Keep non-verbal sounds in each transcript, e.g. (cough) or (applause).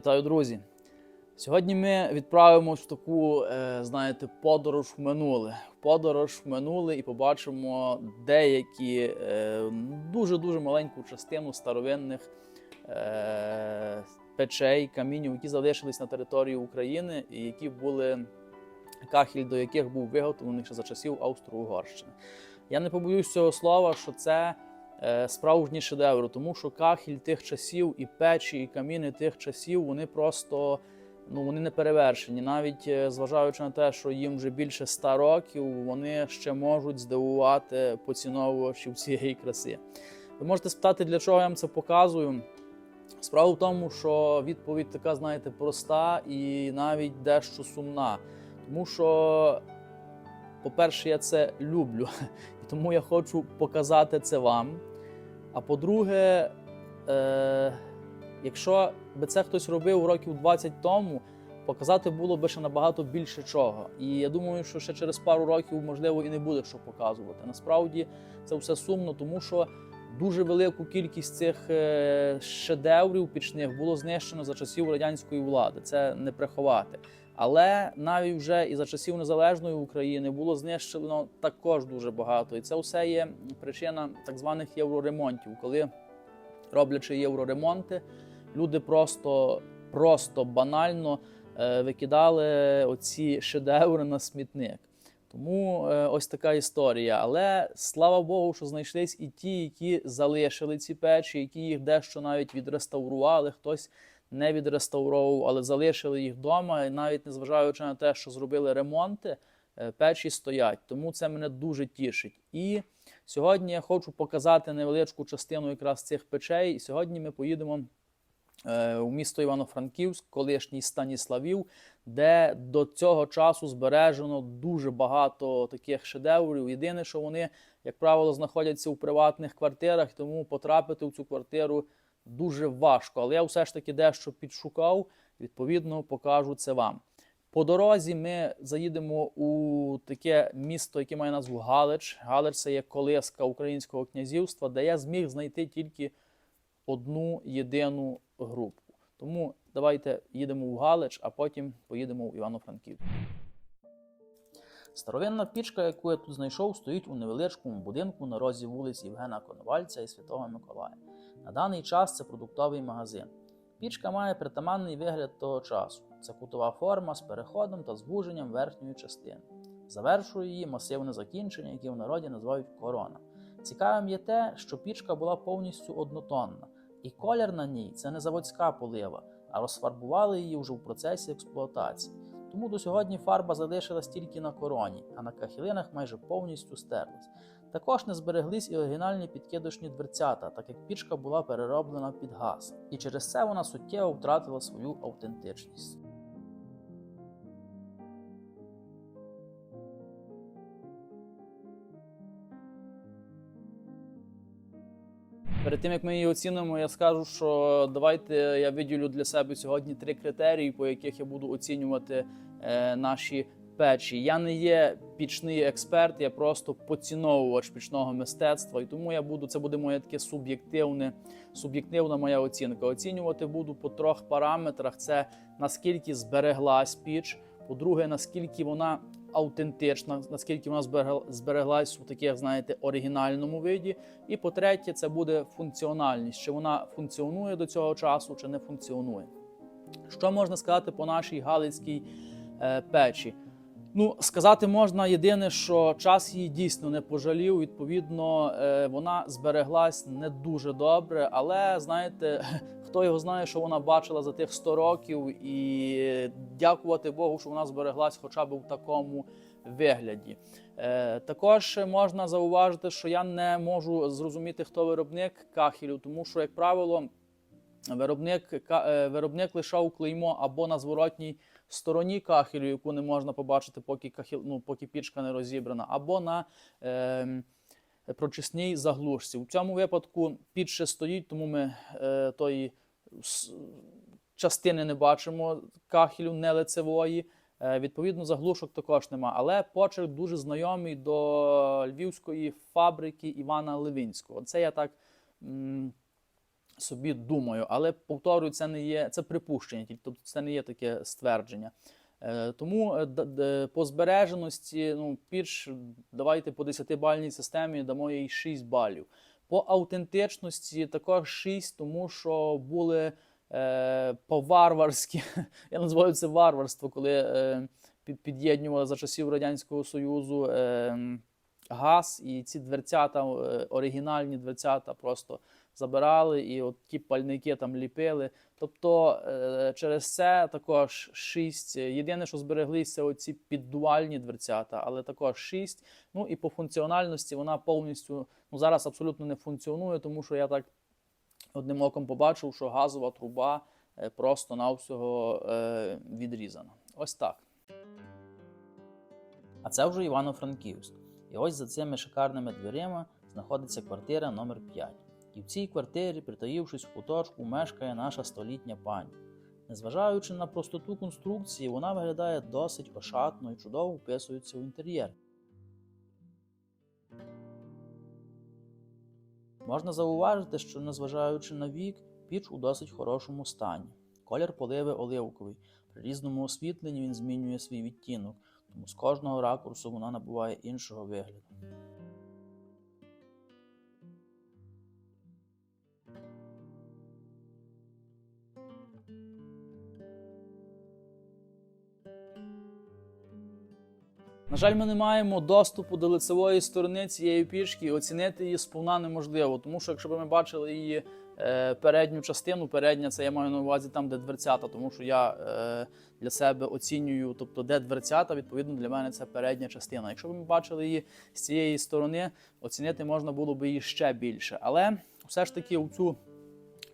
Вітаю, друзі! Сьогодні ми відправимось в таку, е, знаєте, подорож в минуле. Подорож в минуле і побачимо деякі е, дуже-дуже маленьку частину старовинних е, печей, камінів, які залишились на території України і які були кахіль, до яких був виготовлений ще за часів Австро-Угорщини. Я не побоюсь цього слова, що це справжні шедеври, тому що кахіль тих часів, і печі, і каміни тих часів, вони просто ну, вони не перевершені. Навіть е, зважаючи на те, що їм вже більше ста років, вони ще можуть здивувати поціновувачів цієї краси. Ви можете спитати, для чого я вам це показую. Справа в тому, що відповідь така, знаєте, проста і навіть дещо сумна. Тому що, по-перше, я це люблю, (laughs) і тому я хочу показати це вам. А по-друге, е, якщо би це хтось робив років 20 тому, показати було би ще набагато більше чого. І я думаю, що ще через пару років, можливо, і не буде що показувати. Насправді це все сумно, тому що дуже велику кількість цих е, шедеврів пічних було знищено за часів радянської влади. Це не приховати. Але навіть вже і за часів незалежної України було знищено також дуже багато. І це все є причина так званих євроремонтів, коли роблячи євроремонти, люди просто, просто банально е, викидали оці шедеври на смітник. Тому е, ось така історія. Але слава Богу, що знайшлись і ті, які залишили ці печі, які їх дещо навіть відреставрували. Хтось не відреставровував, але залишили їх вдома, і навіть незважаючи на те, що зробили ремонти, е, печі стоять. Тому це мене дуже тішить. І сьогодні я хочу показати невеличку частину якраз цих печей. І сьогодні ми поїдемо е, у місто Івано-Франківськ, колишній Станіславів, де до цього часу збережено дуже багато таких шедеврів. Єдине, що вони, як правило, знаходяться у приватних квартирах, тому потрапити в цю квартиру дуже важко. Але я все ж таки дещо підшукав, відповідно, покажу це вам. По дорозі ми заїдемо у таке місто, яке має назву Галич. Галич це є колиска українського князівства, де я зміг знайти тільки одну єдину групу. Тому давайте їдемо в Галич, а потім поїдемо в Івано-Франківськ. Старовинна пічка, яку я тут знайшов, стоїть у невеличкому будинку на розі вулиць Євгена Коновальця і Святого Миколая. На даний час це продуктовий магазин. Пічка має притаманний вигляд того часу. Це кутова форма з переходом та звуженням верхньої частини. Завершує її масивне закінчення, яке в народі називають корона. Цікавим є те, що пічка була повністю однотонна, і колір на ній це не заводська полива, а розфарбували її вже в процесі експлуатації. Тому до сьогодні фарба залишилась тільки на короні, а на кахілинах майже повністю стерлась. Також не збереглись і оригінальні підкидочні дверцята, так як пічка була перероблена під газ, і через це вона суттєво втратила свою автентичність. Перед тим як ми її оцінимо, я скажу, що давайте я виділю для себе сьогодні три критерії, по яких я буду оцінювати е, наші печі. Я не є пічний експерт, я просто поціновувач пічного мистецтва, і тому я буду це буде моє таке суб'єктивне, суб'єктивна моя оцінка. Оцінювати буду по трьох параметрах: це наскільки збереглась піч, по-друге, наскільки вона автентична, наскільки вона зберегла- збереглась у таких, знаєте, оригінальному виді. І по-третє, це буде функціональність, чи вона функціонує до цього часу, чи не функціонує. Що можна сказати по нашій галицькій е, печі? Ну, сказати можна єдине, що час її дійсно не пожалів. Відповідно, е, вона збереглась не дуже добре, але знаєте, (laughs) хто його знає, що вона бачила за тих 100 років, і дякувати Богу, що вона збереглась хоча б в такому вигляді. Е, також можна зауважити, що я не можу зрозуміти, хто виробник кахелю, тому що, як правило, виробник, е, виробник лишав клеймо або на зворотній стороні кахелю, яку не можна побачити, поки кахел, ну, поки пічка не розібрана, або на е, прочисній заглушці. У цьому випадку піч стоїть, тому ми е, тої частини не бачимо кахелю не лицевої. Е, Відповідно, заглушок також нема. Але почерк дуже знайомий до львівської фабрики Івана Левинського. Це я так собі думаю. Але повторюю, це не є це припущення, тобто це не є таке ствердження. Е, Тому е, д- по збереженості, ну, піч, давайте по 10-бальній системі дамо їй 6 балів. По аутентичності також 6, тому що були е, по-варварськи, (laughs) я називаю це варварство, коли е, під, за часів Радянського Союзу е, газ, і ці дверцята, е, оригінальні дверцята просто забирали, і от ті пальники там ліпили. Тобто е, через це також 6. Єдине, що збереглися, оці піддувальні дверцята, але також 6. Ну і по функціональності вона повністю ну, зараз абсолютно не функціонує, тому що я так одним оком побачив, що газова труба е, просто навсього е, відрізана. Ось так. А це вже Івано-Франківськ. І ось за цими шикарними дверима знаходиться квартира номер 5 І в цій квартирі, притаївшись в куточку, мешкає наша столітня пані. Незважаючи на простоту конструкції, вона виглядає досить ошатно і чудово вписується в інтер'єр. Можна зауважити, що незважаючи на вік, піч у досить хорошому стані. Колір поливи оливковий. При різному освітленні він змінює свій відтінок, тому з кожного ракурсу вона набуває іншого вигляду. На жаль, ми не маємо доступу до лицевої сторони цієї пішки, і оцінити її сповна неможливо, тому що якщо б ми бачили її е, передню частину, передня це я маю на увазі там, де дверцята, тому що я е, для себе оцінюю, тобто де дверцята, відповідно для мене це передня частина. Якщо б ми бачили її з цієї сторони, оцінити можна було б її ще більше. Але все ж таки у цю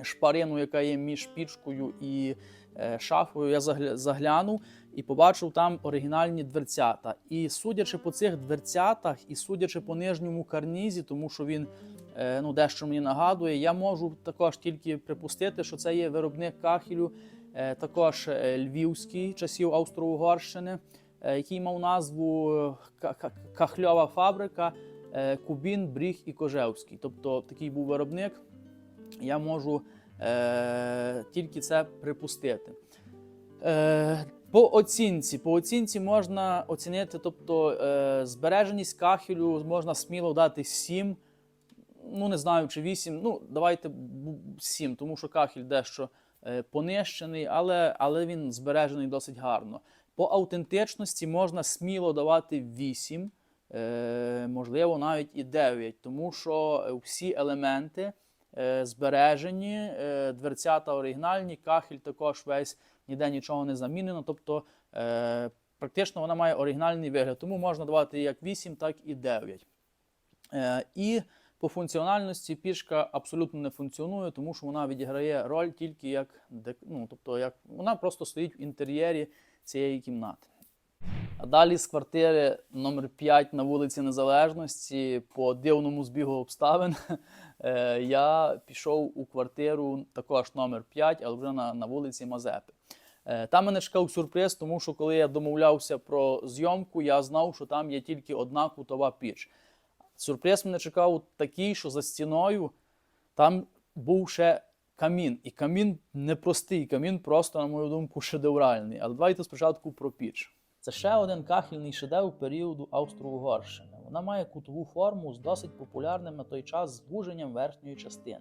шпарину, яка є між пічкою і е, шафою, я загля- заглянув і побачив там оригінальні дверцята. І судячи по цих дверцятах, і судячи по нижньому карнізі, тому що він е, ну, дещо мені нагадує, я можу також тільки припустити, що це є виробник кахелю, е, також е, львівський часів Австро-Угорщини, який мав назву Ка- Ка- Кахльова фабрика. Кубін, Бріг і Кожевський. Тобто такий був виробник. Я можу е, тільки це припустити. Е, по оцінці, по оцінці можна оцінити, тобто е, збереженість кахелю можна сміло дати 7. Ну, не знаю, чи 8. Ну, давайте 7, тому що кахель дещо е, понищений, але, але він збережений досить гарно. По аутентичності можна сміло давати 8, е, можливо, навіть і 9, тому що всі елементи е, збережені, е, дверцята оригінальні, кахель також весь ніде нічого не замінено. Тобто е, практично вона має оригінальний вигляд, тому можна давати як 8, так і 9. Е, і по функціональності пішка абсолютно не функціонує, тому що вона відіграє роль тільки як ну, тобто як вона просто стоїть в інтер'єрі цієї кімнати. А далі з квартири номер 5 на вулиці Незалежності по дивному збігу обставин (laughs) е, я пішов у квартиру також номер 5, але вже на, на вулиці Мазепи. Е, Там мене чекав сюрприз, тому що коли я домовлявся про зйомку, я знав, що там є тільки одна кутова піч. Сюрприз мене чекав такий, що за стіною там був ще камін. І камін непростий, камін просто, на мою думку, шедевральний. Але давайте спочатку про піч. Це ще один кахельний шедевр періоду Австро-Угорщини. Вона має кутову форму з досить популярним на той час звуженням верхньої частини.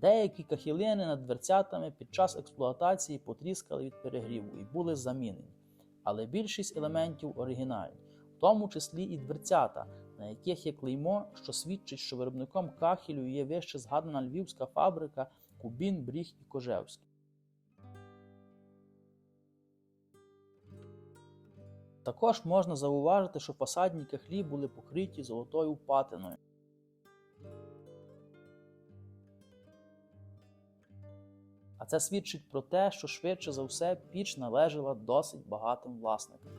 Деякі кахілини над дверцятами під час експлуатації потріскали від перегріву і були замінені. Але більшість елементів оригінальні, в тому числі і дверцята, на яких є клеймо, що свідчить, що виробником кахелю є вище згадана львівська фабрика Кубін, Бріг і Кожевський. Також можна зауважити, що фасадні кахлі були покриті золотою патиною. Це свідчить про те, що швидше за все піч належала досить багатим власникам.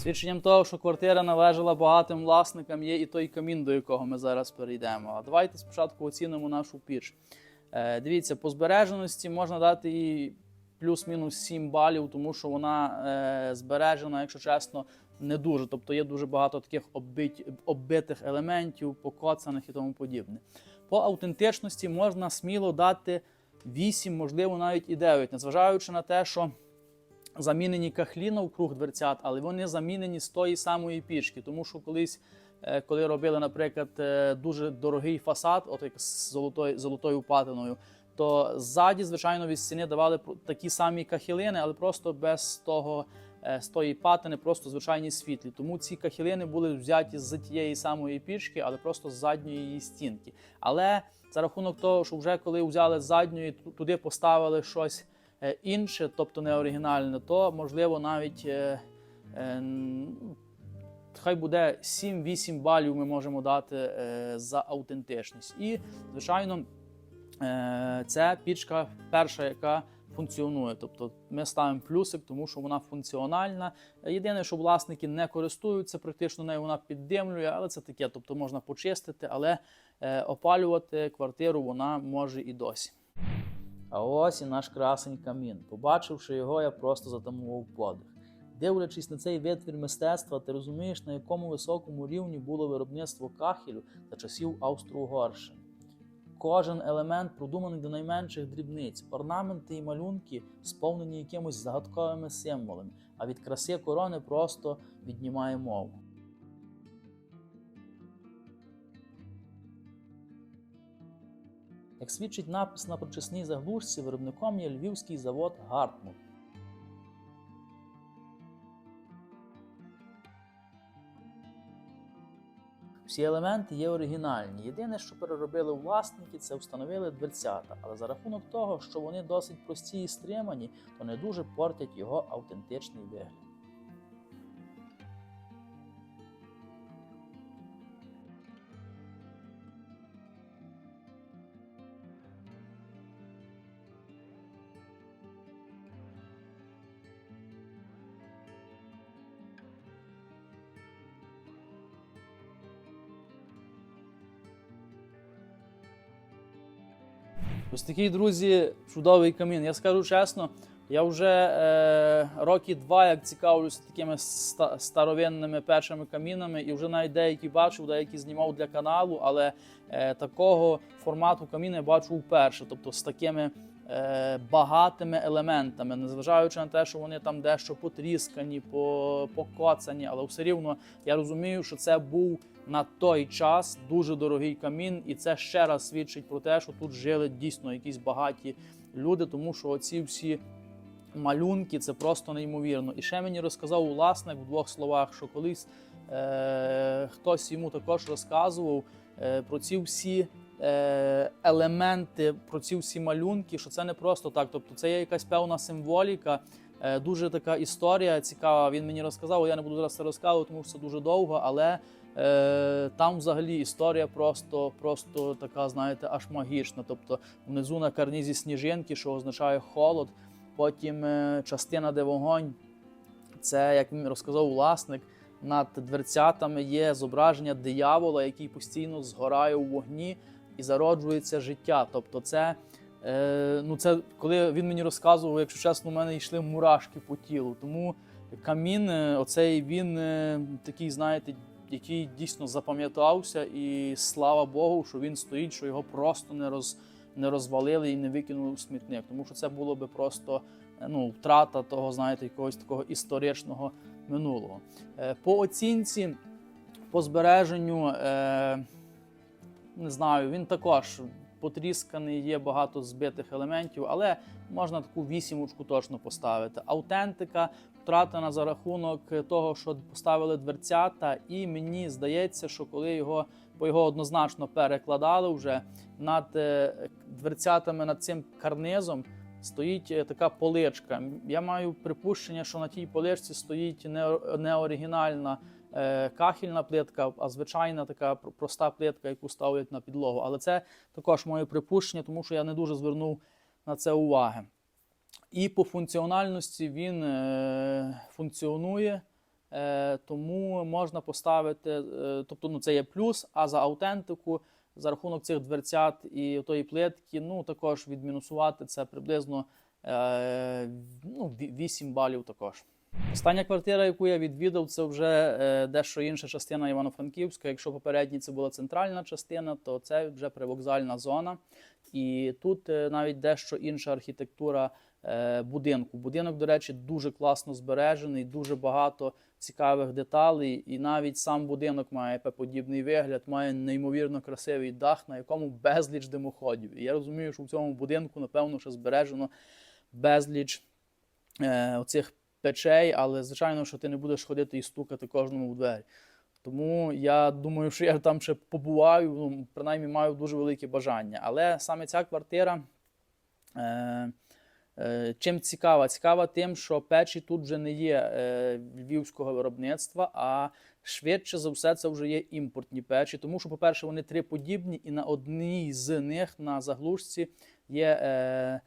Свідченням того, що квартира належала багатим власникам, є і той камін, до якого ми зараз перейдемо. А давайте спочатку оцінимо нашу піч. Е, дивіться, по збереженості можна дати їй плюс-мінус 7 балів, тому що вона е, збережена, якщо чесно, не дуже. Тобто є дуже багато таких оббитих елементів, покоцаних і тому подібне. По автентичності можна сміло дати 8, можливо, навіть і 9, незважаючи на те, що замінені кахлі навкруг дверцят, але вони замінені з тої самої пічки, тому що колись. е, Коли робили, наприклад, е, дуже дорогий фасад, от як з золотою, золотою патиною, то ззаді, звичайно, від стіни давали такі самі кахілини, але просто без того, е, з тої патини, просто звичайні світлі. Тому ці кахілини були взяті з тієї самої пічки, але просто з задньої її стінки. Але за рахунок того, що вже коли взяли з задньої, туди поставили щось інше, тобто не оригінальне, то можливо навіть. е, е, Хай буде 7-8 балів ми можемо дати е, за автентичність. І, звичайно, е, це пічка перша, яка функціонує. Тобто ми ставимо плюсик, тому що вона функціональна. Єдине, що власники не користуються, практично нею вона піддимлює, але це таке, тобто можна почистити, але е, опалювати квартиру вона може і досі. А ось і наш красень камін. Побачивши його, я просто затамував подих. Дивлячись на цей витвір мистецтва, ти розумієш, на якому високому рівні було виробництво кахелю за часів Австро-Угорщини. Кожен елемент продуманий до найменших дрібниць, орнаменти і малюнки сповнені якимось загадковими символами, а від краси корони просто віднімає мову. Як свідчить напис на прочисній заглушці, виробником є львівський завод Гартмут. Всі елементи є оригінальні. Єдине, що переробили власники, це встановили дверцята, але за рахунок того, що вони досить прості і стримані, то не дуже портять його автентичний вигляд. Ось такий, друзі, чудовий камін. Я скажу чесно, я вже е, роки два як цікавлюся такими ста- старовинними першими камінами, і вже навіть деякі бачив, деякі знімав для каналу, але е, такого формату каміна я бачу вперше, тобто з такими е, багатими елементами, незважаючи на те, що вони там дещо потріскані, покоцані, але все рівно я розумію, що це був на той час дуже дорогий камін, і це ще раз свідчить про те, що тут жили дійсно якісь багаті люди, тому що оці всі малюнки це просто неймовірно. І ще мені розказав власник в двох словах, що колись е, хтось йому також розказував е, про ці всі. Е, Елементи про ці всі малюнки, що це не просто так. Тобто, це є якась певна символіка, е, дуже така історія цікава. Він мені розказав. Я не буду зараз це розказувати, тому що це дуже довго, але е, там взагалі історія просто, просто така, знаєте, аж магічна. Тобто внизу на карнізі сніжинки, що означає холод. Потім частина, де вогонь, це, як він розказав власник, над дверцятами є зображення диявола, який постійно згорає у вогні і зароджується життя. Тобто, це, е, ну це коли він мені розказував, якщо чесно, у мене йшли мурашки по тілу. Тому камін, е, оцей він е, такий, знаєте, який дійсно запам'ятався, і слава Богу, що він стоїть, що його просто не роз, не розвалили і не викинули в смітник. Тому що це було би просто е, ну, втрата того, знаєте, якогось такого історичного минулого. По оцінці, по збереженню, не знаю, він також потрісканий, є багато збитих елементів, але можна таку вісімочку точно поставити. Аутентика втратена за рахунок того, що поставили дверцята, і мені здається, що коли його бо його однозначно перекладали вже над е, дверцятами над цим карнизом. Стоїть е, така поличка. Я маю припущення, що на тій поличці стоїть не, не оригінальна е, кахільна плитка, а звичайна така проста плитка, яку ставлять на підлогу. Але це також моє припущення, тому що я не дуже звернув на це уваги. І по функціональності він е, функціонує Е, тому можна поставити, е, тобто ну, це є плюс, а за аутентику за рахунок цих дверцят і тої плитки, ну також відмінусувати це приблизно е, ну, 8 балів також. Остання квартира, яку я відвідав, це вже е, дещо інша частина Івано-Франківська. Якщо попередній це була центральна частина, то це вже привокзальна зона. І тут е, навіть дещо інша архітектура е, будинку. Будинок, до речі, дуже класно збережений, дуже багато цікавих деталей. І навіть сам будинок має П-подібний вигляд, має неймовірно красивий дах, на якому безліч димоходів. І я розумію, що в цьому будинку, напевно, ще збережено безліч оцих печей, але звичайно, що ти не будеш ходити і стукати кожному в двері. Тому я думаю, що я там ще побуваю, ну, принаймні маю дуже велике бажання. Але саме ця квартира. Е, Е, Чим цікава? Цікава тим, що печі тут вже не є е, львівського виробництва, а швидше за все це вже є імпортні печі. Тому що, по-перше, вони три подібні, і на одній з них на заглушці є е,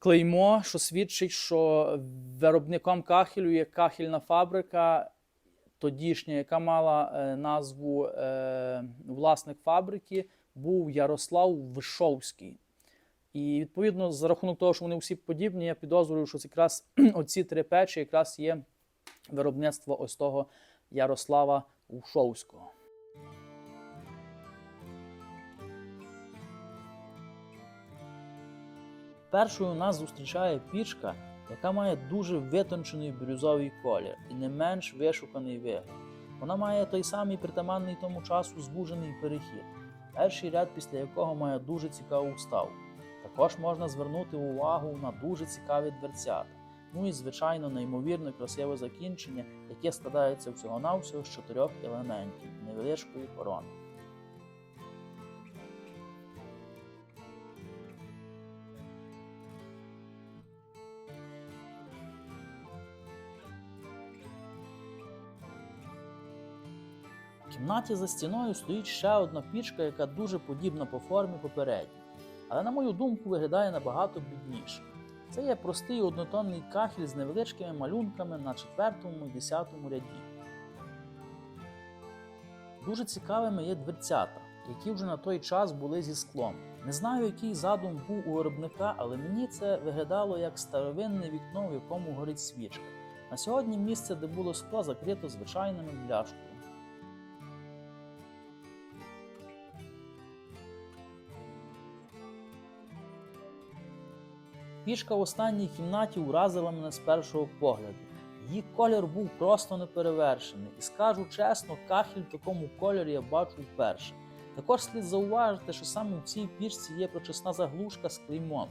клеймо, що свідчить, що виробником кахелю є кахельна фабрика. Тодішня, яка мала е, назву е, власник фабрики, був Ярослав Вишовський. І відповідно, за рахунок того, що вони всі подібні, я підозрюю, що якраз (clears throat) оці три печі якраз є виробництво ось того Ярослава Ушовського. Першою нас зустрічає пічка, яка має дуже витончений бірюзовий колір і не менш вишуканий вигляд. Вона має той самий притаманний тому часу звужений перехід, перший ряд після якого має дуже цікаву вставку. Також можна звернути увагу на дуже цікаві дверцята. Ну і, звичайно, неймовірно красиве закінчення, яке складається всього-навсього з чотирьох елементів невеличкої корони. Кімнаті за стіною стоїть ще одна пічка, яка дуже подібна по формі попередній, але, на мою думку, виглядає набагато бідніше. Це є простий однотонний кахель з невеличкими малюнками на четвертому і десятому ряді. Дуже цікавими є дверцята, які вже на той час були зі склом. Не знаю, який задум був у виробника, але мені це виглядало як старовинне вікно, в якому горить свічка. На сьогодні місце, де було скло, закрито звичайними бляшкою. Пішка в останній кімнаті уразила мене з першого погляду. Її колір був просто неперевершений, і скажу чесно, кахель в такому кольорі я бачу вперше. Також слід зауважити, що саме в цій пічці є прочисна заглушка з клеймом,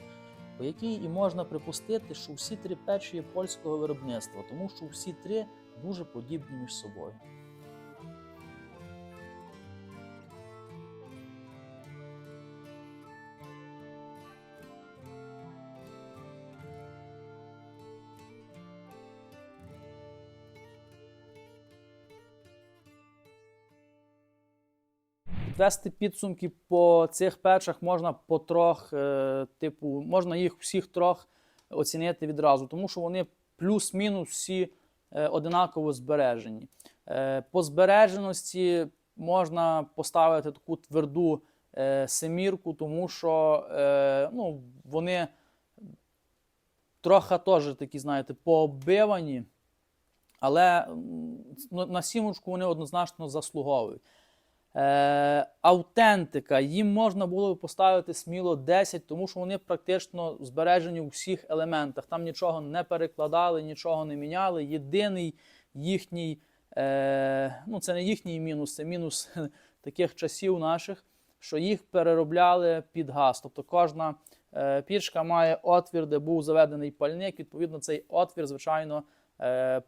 по якій і можна припустити, що всі три печі є польського виробництва, тому що всі три дуже подібні між собою. Підвести підсумки по цих печах можна потрох, е, типу, можна їх всіх трьох оцінити відразу, тому що вони плюс-мінус всі е, одинаково збережені. Е, по збереженості можна поставити таку тверду семірку, тому що ну, вони трохи теж такі, знаєте, пооббивані, але ну, на сімочку вони однозначно заслуговують. Е, автентика, їм можна було поставити сміло 10, тому що вони практично збережені у всіх елементах. Там нічого не перекладали, нічого не міняли. Єдиний їхній, е, ну це не їхній мінус, це мінус (laughs) таких часів наших, що їх переробляли під газ. Тобто кожна е, пічка має отвір, де був заведений пальник. Відповідно, цей отвір, звичайно,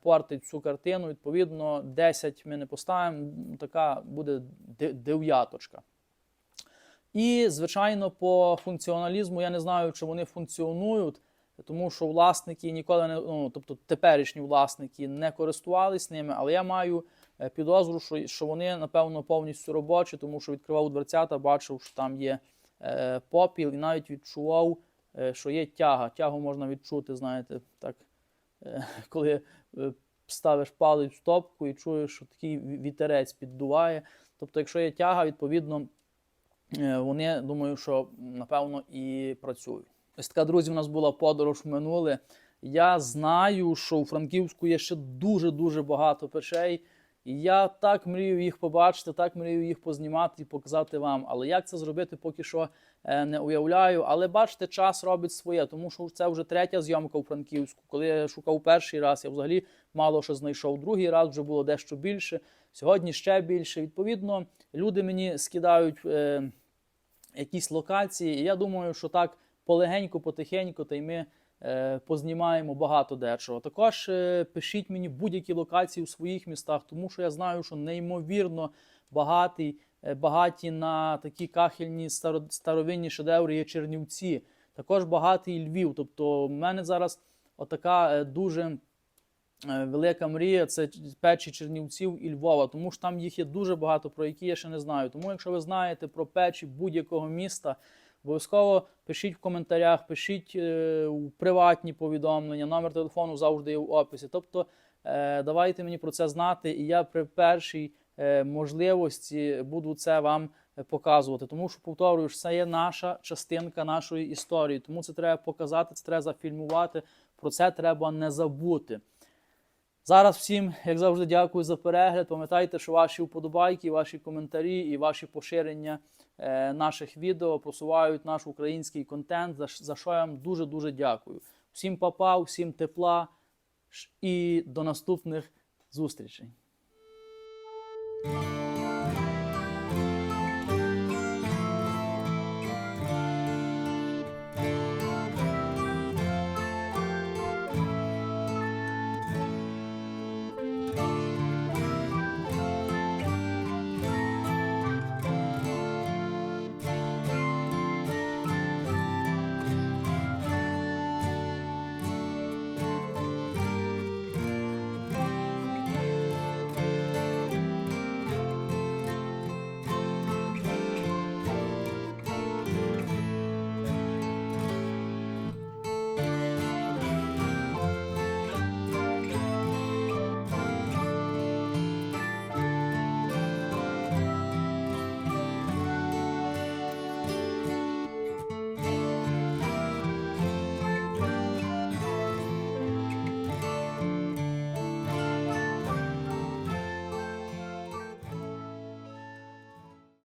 портить цю картину. Відповідно, 10 ми не поставимо, така буде де- дев'яточка. І, звичайно, по функціоналізму я не знаю, чи вони функціонують, тому що власники ніколи не, ну, тобто теперішні власники не користувались ними, але я маю е, підозру, що, що вони, напевно, повністю робочі, тому що відкривав дверцята, бачив, що там є е, попіл, і навіть відчував, е, що є тяга. Тягу можна відчути, знаєте, так, е, (laughs) коли е, ставиш палець в стопку і чуєш, що такий вітерець піддуває. Тобто, якщо є тяга, відповідно, е, вони думаю, що напевно і працюють. Ось така, друзі, у нас була подорож в минуле. Я знаю, що у Франківську є ще дуже-дуже багато печей. І я так мрію їх побачити, так мрію їх познімати і показати вам. Але як це зробити, поки що не уявляю. Але бачите, час робить своє, тому що це вже третя зйомка у Франківську. Коли я шукав перший раз, я взагалі мало що знайшов. Другий раз вже було дещо більше. Сьогодні ще більше. Відповідно, люди мені скидають е, якісь локації. І я думаю, що так полегенько, потихеньку, та й ми е, познімаємо багато дечого. Також е, пишіть мені будь-які локації у своїх містах, тому що я знаю, що неймовірно багатий, е, багаті на такі кахельні старовинні шедеври є Чернівці. Також багатий Львів. Тобто, в мене зараз отака е, дуже е, велика мрія це печі Чернівців і Львова, тому що там їх є дуже багато, про які я ще не знаю. Тому, якщо ви знаєте про печі будь-якого міста, обов'язково пишіть в коментарях, пишіть е, у приватні повідомлення, номер телефону завжди є в описі. Тобто е, давайте мені про це знати, і я при першій е, можливості буду це вам е, показувати. Тому що, повторюю, це є наша частинка нашої історії. Тому це треба показати, це треба зафільмувати. Про це треба не забути. Зараз всім, як завжди, дякую за перегляд. Пам'ятайте, що ваші вподобайки, ваші коментарі і ваші поширення е, наших відео просувають наш український контент, за, що я вам дуже-дуже дякую. Всім папа, всім тепла і до наступних зустрічей. Thank you.